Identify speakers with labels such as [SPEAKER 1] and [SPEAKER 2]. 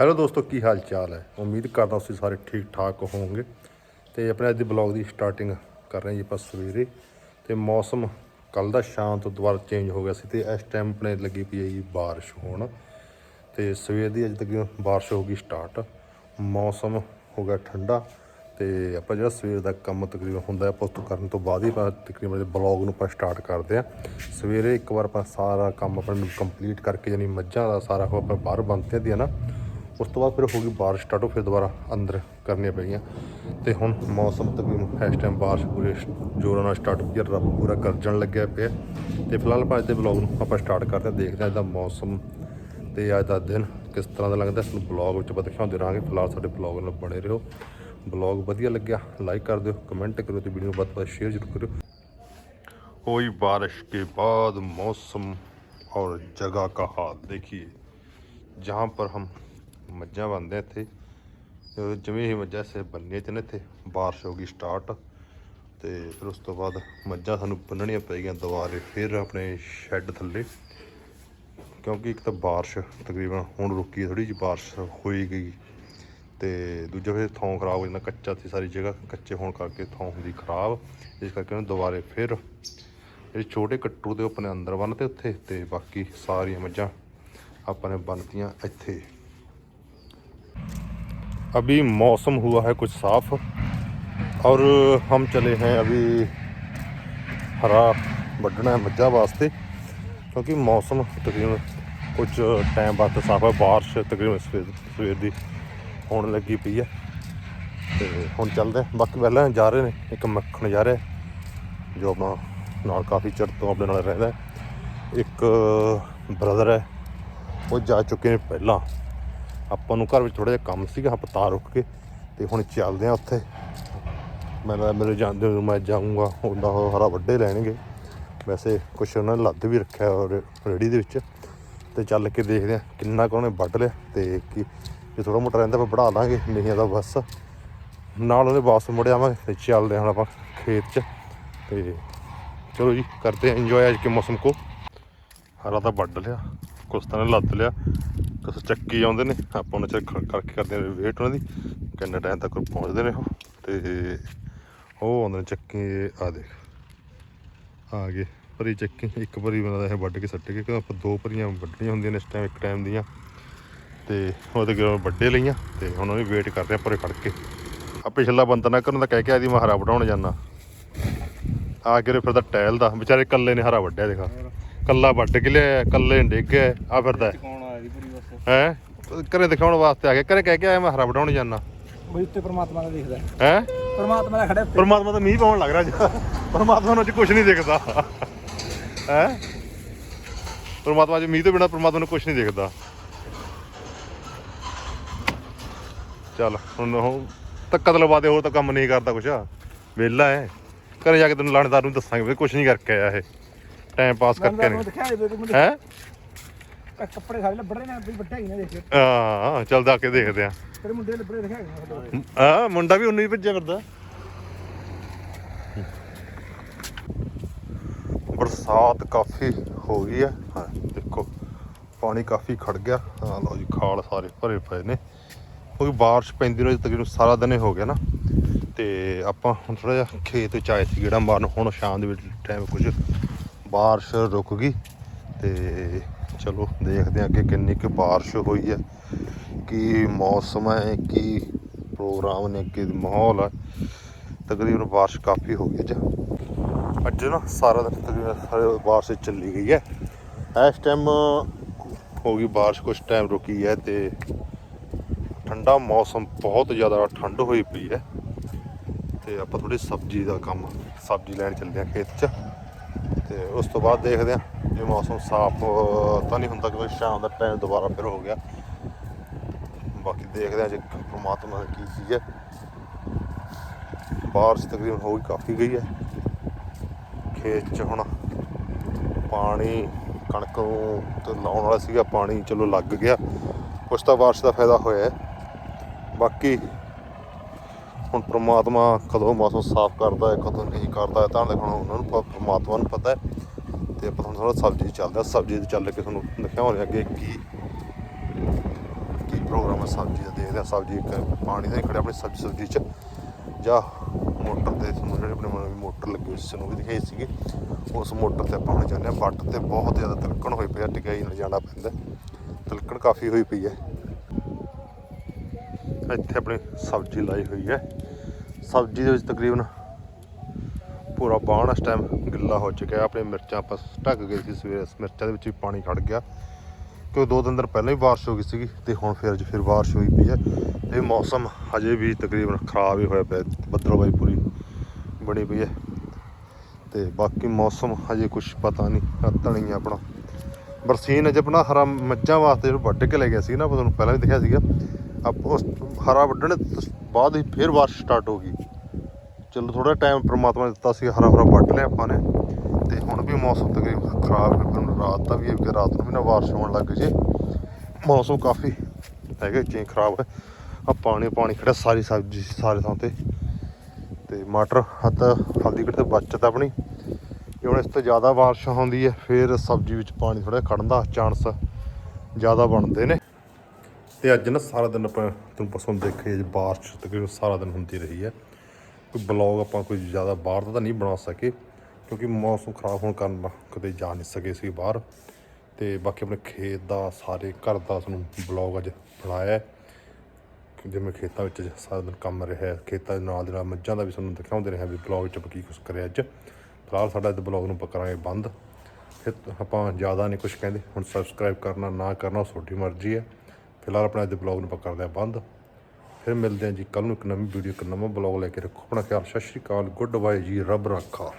[SPEAKER 1] Hello ਦੋਸਤੋ, ਕੀ ਹਾਲ ਚਾਲ ਹੈ? ਉਮੀਦ ਕਰਦਾ ਤੁਸੀਂ ਸਾਰੇ ਠੀਕ ਠਾਕ ਹੋਵੋਗੇ। ਤੇ ਆਪਣੇ ਅੱਜ ਦੇ ਬਲੌਗ ਦੀ ਸਟਾਰਟਿੰਗ ਕਰ ਰਹੇ ਜੀ ਆਪਾਂ ਸਵੇਰੇ। ਤੇ ਮੌਸਮ ਕੱਲ ਦਾ ਸ਼ਾਮ ਤੋਂ ਦੁਬਾਰਾ ਚੇਂਜ ਹੋ ਗਿਆ ਸੀ ਤੇ ਇਸ ਟਾਈਮ ਆਪਣੇ ਲੱਗੀ ਪਈ ਹੈ ਜੀ ਬਾਰਿਸ਼ ਹੋਣ। ਤੇ ਸਵੇਰ ਦੀ ਅੱਜ ਤੱਕ ਬਾਰਿਸ਼ ਹੋ ਗਈ ਸਟਾਰਟ ਮੌਸਮ ਹੋ ਗਿਆ ਠੰਡਾ ਤੇ ਆਪਾਂ ਜਿਹੜਾ ਸਵੇਰ ਦਾ ਕੰਮ ਤਕਰੀਬਨ ਹੁੰਦਾ ਹੈ, ਆਪਾਂ ਕਰਨ ਤੋਂ ਬਾਅਦ ਹੀ ਆਪਾਂ ਤਕਰੀਬਨ ਬਲੌਗ ਨੂੰ ਆਪਾਂ ਸਟਾਰਟ ਕਰਦੇ ਆ ਸਵੇਰੇ ਇੱਕ ਵਾਰ ਆਪਾਂ ਸਾਰਾ ਕੰਮ ਆਪਣਾ ਕੰਪਲੀਟ ਕਰਕੇ, ਯਾਨੀ ਮੱਝਾਂ ਦਾ ਸਾਰਾ ਕੁਝ ਆਪਾਂ ਬਾਹਰ ਬੰਨਤੇ ਦੀ ਨਾ ਉਸ ਤੋਂ ਬਾਅਦ ਫਿਰ ਹੋ ਗਈ ਬਾਰਿਸ਼ ਸਟਾਰਟ ਹੋ ਫਿਰ ਦੁਬਾਰਾ ਅੰਦਰ ਕਰਨੀਆਂ ਪਈਆਂ ਤੇ ਹੁਣ ਮੌਸਮ ਤਕਰੀਬਨ ਇਸ ਟਾਈਮ ਬਾਰਿਸ਼ ਪੂਰੇ ਜ਼ੋਰਾਂ ਨਾਲ ਸਟਾਰਟ ਹੋ ਗਈ ਹੈ, ਰੱਬ ਪੂਰਾ ਗਰਜਣ ਲੱਗਿਆ ਪਿਆ ਤੇ ਫਿਲਹਾਲ ਆਪਾਂ ਅੱਜ ਦੇ ਬਲੌਗ ਨੂੰ ਆਪਾਂ ਸਟਾਰਟ ਕਰਦੇ ਹਾਂ ਦੇਖਦੇ ਹਾਂ ਅੱਜ ਦਾ ਮੌਸਮ ਤੇ ਅੱਜ ਦਾ ਦਿਨ ਕਿਸ ਤਰ੍ਹਾਂ ਦਾ ਲੱਗਦਾ ਸਾਨੂੰ ਬਲੌਗ ਵਿੱਚ ਆਪਾਂ ਦਿਖਾਉਂਦੇ ਰਹਾਂਗੇ ਫਿਲਹਾਲ ਸਾਡੇ ਬਲੌਗ ਨਾਲ ਬਣੇ ਰਹੋ ਬਲੌਗ ਵਧੀਆ ਲੱਗਿਆ ਲਾਈਕ ਕਰ ਦਿਓ ਕਮੈਂਟ ਕਰਿਓ ਤੇ ਵੀਡੀਓ ਨੂੰ ਵੱਧ ਤੋਂ ਵੱਧ ਸ਼ੇਅਰ ਜ਼ਰੂਰ ਕਰਿਓ हुई बारिश के बाद मौसम और जगह का हाल देखिए जहाँ पर हम ਮੱਝਾਂ ਬੰਦੇ ਇੱਥੇ। ਜਿਵੇਂ ਹੀ ਮੱਝਾਂ ਸੇ ਬੰਨੀਆਂ ਚ ਨੇ ਇੱਥੇ بارش ਹੋ ਗਈ ਸਟਾਰਟ ਤੇ ਫਿਰ ਉਸ ਤੋਂ ਬਾਅਦ ਮੱਝਾਂ ਸਾਨੂੰ ਬੰਨਣੀਆਂ ਪਈਆਂ ਦੁਬਾਰੇ, ਫਿਰ ਆਪਣੇ ਸ਼ੈੱਡ ਥੱਲੇ। ਕਿਉਂਕਿ ਇੱਕ ਤਾਂ بارش ਤਕਰੀਬਨ ਹੁਣ ਰੁਕੀ ਥੋੜੀ ਜਿਹੀ بارش ਹੋਈ ਗਈ। ਤੇ ਦੂਜਾ ਫਿਰ ਥੌਂ ਖਰਾਬ ਹੋ ਜਾਂਦਾ, ਕੱਚਾ ਸੀ ਸਾਰੀ ਜਗ੍ਹਾ, ਕੱਚੇ ਹੋਣ ਕਰਕੇ ਥੌਂ ਹੁੰਦੀ ਖਰਾਬ। ਇਸ ਕਰਕੇ ਉਹਨੂੰ ਦੁਬਾਰੇ ਫਿਰ ਜਿਹੜੇ ਛੋਟੇ ਕੱਟੂ ਦੇ ਆਪਣੇ ਅੰਦਰ ਬੰਨਤੇ ਉੱਥੇ, ਤੇ ਬਾਕੀ ਸਾਰੀਆਂ ਮੱਝਾਂ ਆਪਾਂ ਨੇ ਬੰਨਤੀਆਂ ਇੱਥੇ। अभी मौसम हुआ है कुछ साफ और हम चले हैं अभी हरा बढ़ना है मज्जा वास्ते क्योंकि मौसम तकरीबन कुछ टाइम बाद साफ है बारिश तकरीबन सवेर सवेर ਦੀ ਹੋਣ ਲੱਗੀ ਪਈ ਹੈ ਤੇ ਹੁਣ ਚੱਲਦੇ ਹਾਂ ਬਾਕੀ ਪਹਿਲਾਂ ਜਾ ਰਹੇ ਨੇ ਇੱਕ ਮੱਖਣ ਜਾ ਰਿਹਾ ਜੋ ਆਪਣਾ ਨਾਲ ਕਾਫੀ ਚਿਰ ਤੋਂ ਆਪਣੇ ਨਾਲ ਰਹਿੰਦਾ ਹੈ। ਇੱਕ ਬ੍ਰਦਰ ਹੈ ਉਹ ਜਾ ਚੁੱਕੇ ਨੇ ਪਹਿਲਾਂ ਆਪਾਂ ਨੂੰ ਘਰ ਵਿੱਚ ਥੋੜਾ ਜਿਹਾ ਕੰਮ ਸੀਗਾ, ਆਪਾਂ ਤਾਂ ਰੁਕ ਕੇ ਤੇ ਹੁਣ ਚੱਲਦੇ ਆ ਉੱਥੇ। ਮੈਂ ਤਾਂ ਮੇਰੇ ਜਾਂਦੇ ਨੂੰ ਮੈਂ ਜਾਊਂਗਾ, ਉਹਦਾ ਉਹ ਹਰਾ ਵੱਡੇ ਲੈਣਗੇ। ਵੈਸੇ ਕੁਛ ਉਹਨਾਂ ਨੇ ਲੱਦ ਵੀ ਰੱਖਿਆ ਔਰ ਰੇੜੀ ਦੇ ਵਿੱਚ। ਤੇ ਚੱਲ ਕੇ ਦੇਖਦੇ ਆ ਕਿੰਨਾ ਕੁ ਉਹਨੇ ਵੱਢ ਲਿਆ ਤੇ ਕੀ, ਜੇ ਥੋੜਾ ਮੋਟਾ ਰਹਿੰਦਾ ਆਪਾਂ ਵਧਾ ਲਾਂਗੇ, ਨਹੀਂ ਤਾਂ ਬਸ। ਨਾਲ ਉਹਨੇ ਵਾਪਸ ਮੁੜ ਆਵਾਂਗੇ ਤੇ ਚੱਲਦੇ ਹਾਂ ਹੁਣ ਆਪਾਂ ਖੇਤ 'ਚ। ਤੇ ਚਲੋ ਜੀ, ਕਰਦੇ ਆ ਇੰਜੋਏ ਅੱਜ ਕੇ ਮੌਸਮ ਕੋ। ਹਰਾ ਤਾਂ ਵੱਢ ਲਿਆ, ਕੁਛ ਤਾਂ ਲੱਦ ਲਿਆ। ਕੁਛ ਚੱਕੀ ਆਉਂਦੇ ਨੇ। ਆਪਾਂ ਉਹਨਾਂ ਚਿਰ ਕਰਕੇ ਕਰਦੇ ਆ ਵੇਟ ਉਹਨਾਂ ਦੀ। ਕਿੰਨੇ ਟਾਈਮ ਤੱਕ ਪਹੁੰਚਦੇ ਨੇ ਉਹ। ਤੇ ਉਹ ਆਉਂਦੇ ਨੇ ਚੱਕੀ ਆ ਦੇਖ। ਆ ਗਏ। ਭਰੀ ਚੱਕੀ, ਇੱਕ ਭਰੀ ਬੰਦਾ ਇਹ ਵੱਢ ਕੇ ਸੱਟ ਕੇ ਕਿਉਂਕਿ ਆਪਾਂ ਦੋ ਭਰੀਆਂ ਵੱਢਣੀਆਂ ਹੁੰਦੀਆਂ ਨੇ ਇਸ ਟਾਈਮ ਇੱਕ ਟਾਈਮ ਦੀਆਂ। ਤੇ ਉਹਦੇ ਕੋਲ ਵੱਡੇ ਲਈਆਂ। ਤੇ ਹੁਣ ਉਹਨੇ ਵੇਟ ਕਰ ਰਿਹਾ ਪਰੇ ਖੜ ਕੇ ਆ ਪਿਛਲਾ ਬੰਦਾ ਨਾ ਕਰਨ ਦਾ ਕਹਿ ਕੇ ਆਦੀ ਮੈਂ ਹਰਾ ਵਢਾਉਣ ਜਾਣਾ ਆ ਕੇ ਫਿਰ ਤਾਂ ਟਹਿਲਦਾ। ਵਿਚਾਰੇ ਕੱਲੇ ਨੇ ਹਰਾ ਵੱਢਿਆ, ਦੇਖਾ। ਕੱਲਾ ਵੱਢ ਕੇ ਲਿਆ ਕੱਲੇ ਡਿੱਗ ਗਿਆ ਆ ਫਿਰਦਾ
[SPEAKER 2] ਕੌਣ ਆਇਆ ਜੀ ਪੂਰੀ ਬਸ
[SPEAKER 1] ਹੈ? ਘਰੇ ਦਿਖਾਉਣ ਵਾਸਤੇ ਆ ਗਿਆ ਘਰੇ ਕਹਿ ਕੇ ਆਇਆ ਮੈਂ ਹਰਾ ਵਢਾਉਣ ਜਾਣਾ
[SPEAKER 2] ਬਈ ਉੱਤੇ ਪ੍ਰਮਾਤਮਾ ਦਾ ਦੇਖਦਾ। ਹੈ।
[SPEAKER 1] ਹੈ
[SPEAKER 2] ਪ੍ਰਮਾਤਮਾ ਦਾ ਖੜਾ ਉੱਤੇ।
[SPEAKER 1] ਪਰਮਾਤਮਾ ਤਾਂ ਮੀਂਹ ਪਾਉਣ ਲੱਗ ਰਿਹਾ ਜੀ ਪਰਮਾਤਮਾ ਨੂੰ ਅੱਜ ਕੁਝ ਨਹੀਂ ਦਿਖਦਾ। ਹੈ? ਪਰਮਾਤਮਾ ਅੱਜ ਮੀਂਹ ਤੋਂ ਬਿਨਾ ਪਰਮਾਤਮਾ ਨੂੰ ਕੁਝ ਨਹੀਂ ਦਿਖਦਾ। ਚੱਲ ਹੁਣ ਉਹ ਧੱਕਾ ਲਵਾ ਦੇ ਹੋਰ ਤਾਂ ਕੰਮ ਨਹੀਂ ਕਰਦਾ ਕੁਛ। ਵਿਹਲਾ ਹੈ ਘਰੇ ਜਾ ਕੇ ਤੈਨੂੰ ਲਾਣੇਦਾਰ ਨੂੰ ਦੱਸਾਂਗੇ ਵੀ ਕੁਝ ਨਹੀਂ ਕਰਕੇ ਆਇਆ ਇਹ। ਟਾਈਮ ਪਾਸ ਕਰਕੇ
[SPEAKER 2] ਮੈਨੂੰ।
[SPEAKER 1] ਨੇ ਹੈ
[SPEAKER 2] ਕੱਪੜੇ ਸਾਰੇ ਲੱਭੜੇ ਨੇ ਵੀ ਵੱਡੇ ਹੀ ਨੇ ਦੇਖ।
[SPEAKER 1] ਹਾਂ ਚੱਲ ਜਾ ਕੇ ਦੇਖਦੇ ਆ
[SPEAKER 2] ਤੇਰੇ ਮੁੰਡੇ ਲੱਭੜੇ ਦਿਖਾਏ
[SPEAKER 1] ਆ ਮੁੰਡਾ ਵੀ ਉਨੀ ਹੀ ਭੱਜਿਆ ਫਿਰਦਾ। ਬਰਸਾਤ ਕਾਫੀ ਹੋ ਗਈ ਹੈ। ਹਾਂ ਦੇਖੋ ਪਾਣੀ ਕਾਫੀ ਖੜ ਗਿਆ। ਹਾਂ ਲਓ ਜੀ ਖਾਲ ਸਾਰੇ ਭਰੇ ਪਏ ਨੇ। ਕਿਉਂਕਿ ਬਾਰਿਸ਼ ਪੈਂਦੀ ਨੂੰ ਤਕਰੀਬਨ ਸਾਰਾ ਦਿਨ ਹੀ ਹੋ ਗਿਆ ਨਾ। ਤੇ ਆਪਾਂ ਹੁਣ ਥੋੜਾ ਜਿਹਾ ਖੇਤ ਵਿੱਚ ਆਏ ਸੀ ਗੇੜਾ ਮਾਰਨ। ਹੁਣ ਸ਼ਾਮ ਦੇ ਵਿੱਚ ਟਾਈਮ ਕੁਝ ਬਾਰਿਸ਼ ਰੁਕ ਗਈ। ਤੇ ਚਲੋ ਦੇਖਦੇ ਹਾਂ ਅੱਗੇ ਕਿੰਨੀ ਕੁ ਬਾਰਿਸ਼ ਹੋਈ ਹੈ, ਕੀ ਮੌਸਮ ਹੈ, ਕੀ ਪ੍ਰੋਗਰਾਮ ਨੇ, ਕੀ ਮਾਹੌਲ ਹੈ। ਤਕਰੀਬਨ ਬਾਰਿਸ਼ ਕਾਫੀ ਹੋ ਗਈ ਅੱਜ ਅੱਜ ਨਾ ਸਾਰਾ ਦਿਨ ਤਕਰੀਬਨ ਸਾਰੇ ਬਾਰਿਸ਼ ਚੱਲੀ ਗਈ ਹੈ। ਇਸ ਟਾਈਮ ਹੋ ਗਈ ਬਾਰਿਸ਼ ਕੁਝ ਟਾਈਮ ਰੁਕੀ ਹੈ ਤੇ ਠੰਡਾ ਮੌਸਮ ਬਹੁਤ ਜ਼ਿਆਦਾ ਠੰਡ ਹੋਈ ਪਈ ਹੈ। ਤੇ ਆਪਾਂ ਥੋੜੀ ਸਬਜ਼ੀ ਦਾ ਕੰਮ, ਸਬਜ਼ੀ ਲੈਣ ਚੱਲੇ ਆ ਖੇਤ 'ਚ। ਤੇ ਉਸ ਤੋਂ ਬਾਅਦ ਦੇਖਦੇ ਆ ਜੇ ਮੌਸਮ ਸਾਫ਼ ਤਾਂ ਨਹੀਂ ਹੁੰਦਾ ਕਿਉਂਕਿ ਸ਼ਾਮ ਦਾ ਟਾਈਮ ਦੁਬਾਰਾ ਫਿਰ ਹੋ ਗਿਆ। ਬਾਕੀ ਦੇਖਦੇ ਆ ਜੇ ਪ੍ਰਮਾਤਮਾ ਦੀ ਕੀ ਚੀਜ਼ ਹੈ। ਬਾਰਿਸ਼ ਤਕਰੀਬਨ ਹੋ ਗਈ ਕਾਫੀ ਗਈ ਹੈ। ਖੇਤ 'ਚ ਹੁਣ ਪਾਣੀ ਕਣਕ ਨੂੰ ਤੇ ਲਾਉਣ ਵਾਲਾ ਸੀਗਾ, ਪਾਣੀ ਚਲੋ ਲੱਗ ਗਿਆ। ਕੁਛ ਤਾਂ ਬਾਰਿਸ਼ ਦਾ ਫਾਇਦਾ ਹੋਇਆ ਬਾਕੀ ਹੁਣ ਪ੍ਰਮਾਤਮਾ ਕਦੋਂ ਮੌਸਮ ਸਾਫ਼ ਕਰਦਾ ਹੈ, ਕਦੋਂ ਨਹੀਂ ਕਰਦਾ ਹੈ, ਤਾਂ ਦੇਖਣਾ ਉਹਨਾਂ ਨੂੰ ਪ- ਪ੍ਰਮਾਤਮਾ ਨੂੰ ਪਤਾ ਹੈ ਤੇ ਆਪਾਂ ਤੁਹਾਨੂੰ ਥੋੜਾ ਸਬਜ਼ੀ ਚੱਲਦਾ ਸਬਜ਼ੀ ਤੇ ਚੱਲ ਕੇ ਤੁਹਾਨੂੰ ਦਿਖਾਉਂਦੇ ਹਾਂ ਅੱਗੇ ਕੀ ਕੀ ਪ੍ਰੋਗਰਾਮ ਹੈ ਸਬਜ਼ੀ ਦਾ, ਦੇਖਦੇ ਆ ਸਬਜ਼ੀ ਇੱਕ ਪਾਣੀ ਦੇ ਖੜੇ ਆਪਣੀ ਸਬਜ਼ੀ ਸਬਜ਼ੀ ਚ ਜਾਂ ਮੋਟਰ ਤੇ ਤੁਹਾਨੂੰ ਜਿਹੜੇ ਆਪਣੇ ਮਨ ਮੋਟਰ ਲੱਗੀ ਹੋਈ ਸੀ ਨੂੰ ਵੀ ਦਿਖਾਈ ਸੀਗੀ। ਉਸ ਮੋਟਰ ਤੇ ਆਪਾਂ ਹੁਣ ਜਾਂਦੇ ਹਾਂ। ਵੱਟ ਤੇ ਬਹੁਤ ਜ਼ਿਆਦਾ ਤਿਲਕਣ ਹੋਈ ਪਈ ਆ ਟਿਕਾਈ ਨਾਲ ਜਾਣਾ ਪੈਂਦਾ ਤਿਲਕਣ ਕਾਫੀ ਹੋਈ ਪਈ ਹੈ। ਇੱਥੇ ਆਪਣੀ ਸਬਜ਼ੀ ਲਾਈ ਹੋਈ ਹੈ। ਸਬਜ਼ੀ ਦੇ ਵਿੱਚ ਤਕਰੀਬਨ ਪੂਰਾ ਬਾਣ ਇਸ ਟਾਈਮ ਗਿੱਲਾ ਹੋ ਚੁੱਕਿਆ ਆਪਣੇ ਮਿਰਚਾਂ ਆਪਾਂ ਢੱਕ ਗਏ ਸੀ ਸਵੇਰੇ। ਮਿਰਚਾਂ ਦੇ ਵਿੱਚ ਵੀ ਪਾਣੀ ਖੜ ਗਿਆ। ਕਿਉਂ ਦੋ ਦਿਨ ਦਿਨ ਪਹਿਲਾਂ ਹੀ ਬਾਰਿਸ਼ ਹੋ ਗਈ ਸੀਗੀ ਤੇ ਹੁਣ ਫਿਰ ਅੱਜ ਫਿਰ ਬਾਰਿਸ਼ ਹੋਈ ਪਈ ਹੈ ਤੇ ਮੌਸਮ ਹਜੇ ਵੀ ਤਕਰੀਬਨ ਖਰਾਬ ਹੀ ਹੋਇਆ ਪਿਆ। ਬੱਦਲਬਾਈ ਪੂਰੀ ਬਣੀ ਪਈ ਹੈ। ਤੇ ਬਾਕੀ ਮੌਸਮ ਹਜੇ ਕੁਝ ਪਤਾ ਨਹੀਂ। ਹੱਤਣੀ ਹੈ ਆਪਣਾ। ਬਰਸੀਨ ਅਜੇ ਆਪਣਾ ਹਰਾ ਮੱਝਾਂ ਵਾਸਤੇ ਜਿਹੜਾ ਵੱਢ ਕੇ ਲੈ ਗਿਆ ਸੀ ਨਾ ਤੁਹਾਨੂੰ ਪਹਿਲਾਂ ਵੀ ਦਿਖਿਆ ਸੀਗਾ। ਆਪ ਉਸ ਹਰਾ ਵੱਢਣ ਤੋਂ ਬਾਅਦ ਹੀ ਫਿਰ ਬਾਰਿਸ਼ ਸਟਾਰਟ ਹੋ ਗਈ। ਚਲੋ ਥੋੜਾ ਟਾਈਮ ਪ੍ਰਮਾਤਮਾ ਨੇ ਦਿੱਤਾ ਸੀ, ਹਰਾ ਹਰਾ ਵੱਢ ਲਿਆ ਆਪਾਂ ਨੇ। ਤੇ ਹੁਣ ਵੀ ਮੌਸਮ ਤਕਰੀਬਨ ਖਰਾਬ ਹੈ, ਪਰ ਰਾਤ ਦਾ ਵੀ ਕਿ ਰਾਤ ਨੂੰ ਵੀ ਨਾ ਬਾਰਿਸ਼ ਹੋਣ ਲੱਗ ਜੇ। ਮੌਸਮ ਕਾਫੀ ਹੈਗਾ ਚੇਂਜ ਖਰਾਬ ਹੈ। ਆ ਪਾਣੀ ਪਾਣੀ ਖੜਾ ਸਾਰੀ ਸਬਜ਼ੀ ਸਾਰੇ ਥਾਂ ਤੇ। ਤੇ ਮਟਰ ਹੱਤ ਹਲਦੀ ਕਿਤੇ ਬਚਤ ਆਪਣੀ। ਜੇ ਹੁਣ ਇਸ ਤੋਂ ਜ਼ਿਆਦਾ ਬਾਰਿਸ਼ ਹੁੰਦੀ ਹੈ, ਫਿਰ ਸਬਜ਼ੀ ਵਿੱਚ ਪਾਣੀ ਥੋੜਾ ਖੜਨ ਦਾ ਚਾਂਸ ਜ਼ਿਆਦਾ ਬਣਦੇ ਨੇ। ਤੇ ਅੱਜ ਨਾ ਸਾਰਾ ਦਿਨ ਆਪਾਂ ਤੁਹਾਨੂੰ ਪਸੰਦ ਦੇਖੇ ਜੀ, ਬਾਰਿਸ਼ ਤਕਰੀਬਨ ਸਾਰਾ ਦਿਨ ਹੁੰਦੀ ਰਹੀ ਹੈ। ਕੋਈ ਬਲੌਗ ਆਪਾਂ ਕੋਈ ਜ਼ਿਆਦਾ ਬਾਹਰ ਦਾ ਤਾਂ ਨਹੀਂ ਬਣਾ ਸਕੇ, ਕਿਉਂਕਿ ਮੌਸਮ ਖਰਾਬ ਹੋਣ ਕਾਰਨ ਕਦੇ ਜਾ ਨਹੀਂ ਸਕੇ ਸੀ ਬਾਹਰ। ਤੇ ਬਾਕੀ ਆਪਣੇ ਖੇਤ ਦਾ, ਸਾਰੇ ਘਰ ਦਾ ਤੁਹਾਨੂੰ ਬਲੌਗ ਅੱਜ ਬਣਾਇਆ ਜਿਵੇਂ ਖੇਤਾਂ ਵਿੱਚ ਸਾਰਾ ਦਿਨ ਕੰਮ ਰਿਹਾ ਖੇਤਾਂ ਦੇ ਨਾਲ ਦੇ ਨਾਲ ਮੱਝਾਂ ਦਾ ਵੀ ਤੁਹਾਨੂੰ ਦਿਖਾਉਂਦੇ ਰਿਹਾ ਵੀ ਬਲੌਗ 'ਚ ਆਪਾਂ ਕੀ ਕੁਛ ਕਰਿਆ ਅੱਜ। ਫਿਲਹਾਲ ਸਾਡਾ ਇਸ ਬਲੌਗ ਨੂੰ ਆਪਾਂ ਕਰਾਂਗੇ ਬੰਦ। ਫਿਰ ਆਪਾਂ ਜ਼ਿਆਦਾ ਨਹੀਂ ਕੁਝ ਕਹਿੰਦੇ, ਹੁਣ ਸਬਸਕ੍ਰਾਈਬ ਕਰਨਾ ਨਾ ਕਰਨਾ, ਉਹ ਤੁਹਾਡੀ ਮਰਜ਼ੀ ਹੈ। ਫਿਲਹਾਲ ਆਪਣਾ ਅੱਜ ਬਲੌਗ ਨੂੰ ਆਪਾਂ ਕਰਦੇ ਹਾਂ ਬੰਦ। ਫਿਰ ਮਿਲਦੇ ਹਾਂ ਜੀ ਕੱਲ ਨੂੰ ਇੱਕ ਨਵੀਂ ਵੀਡੀਓ ਇੱਕ ਨਵਾਂ ਬਲੌਗ ਲੈ ਕੇ। ਰੱਖੋ ਆਪਣਾ ਖਿਆਲ। ਸਤਿ ਸ਼੍ਰੀ ਅਕਾਲ। ਗੁੱਡ ਬਾਏ ਜੀ। ਰੱਬ ਰੱਖਾ।